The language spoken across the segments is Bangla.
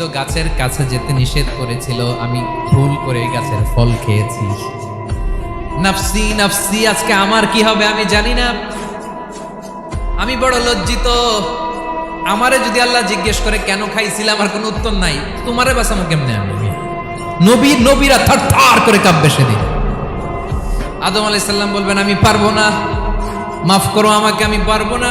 নিষিদ্ধ গাছের কাছে যেতে নিষেধ করেছিল, আমি ভুল করে গাছের ফল খেয়েছি। নাফসি নাফসি, আজকে আমার কি হবে আমি জানি না। আমি বড় লজ্জিত। আমারে যদি আল্লাহ জিজ্ঞেস করে, কেন খাইছিলাম আমার কোনো উত্তর নাই। তোমারে বাঁচামো কেমনে আমি? নবী, নবীরা থার থার করে কাঁপবে সেদিন। আদম আলাই সাল্লাম বলবেন, আমি পারব না। মাফ করো আমাকে, আমি পারব না।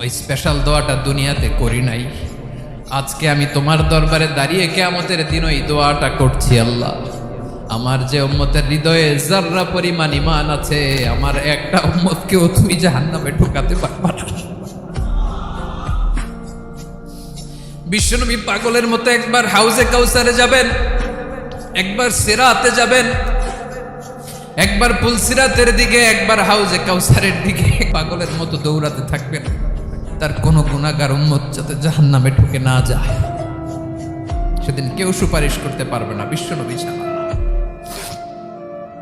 ওই স্পেশাল দোয়াটা দুনিয়াতে করি নাই। আজকে আমি তোমার দরবারে দাঁড়িয়ে কেয়ামতের দিন ওই দোয়াটা করছি, আল্লাহ। আমার যে উম্মতের হৃদয়ে জাররা পরিমাণ ইমান আছে, আমার একটা উম্মতকেও তুমি জাহান্নামে ঢুকাতে পারবা না। বিশ্বনবী পাগলের মতো একবার হাউজে কাউসারে যাবেন, একবার সেরাতে যাবেন, একবার পুলসিরাতের দিকে, একবার হাউজে কাউসারের দিকে। পাগলের মতো দৌড়াতে থাকবেন। তার কোনো গুণাগার উন্মত যাতে জাহান নামে ঢুকে না যায়। সেদিন কেউ সুপারিশ করতে পারবে না, বিশ্বনবী ছাড়া।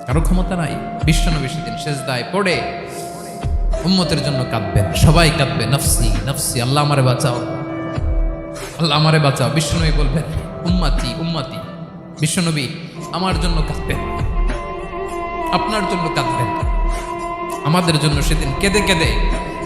কারও ক্ষমতা নাই, বিশ্বনবী সেদিন শেষ দায় পড়ে উম্মতের জন্য কাঁদবেন। সবাই কাঁদবে, নফসি নফসি, আল্লাহ আমারে বাঁচাও। আল্লাহ আমারে বাঁচাও। বিশ্বনবী বলবেন, উম্মাতি উম্মাতি, বিশ্বনবী আমার জন্য কাঁদবেন। আপনার জন্য কাঁদবেন। আমাদের জন্য সেদিন কেঁদে কেঁদে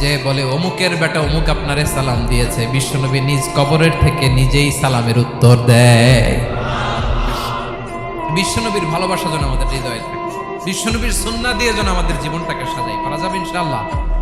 যে বলে, অমুকের বেটা অমুক আপনারে সালাম দিয়েছে। বিশ্বনবী নিজ কবরের থেকে নিজেই সালামের উত্তর দেয়। বিশ্বনবীর ভালোবাসা যেন আমাদের হৃদয়ে থাকে। বিশ্বনবীর সন্না দিয়ে যেন আমাদের জীবনটাকে সাজাই পারা যাবে ইনশাআল্লাহ।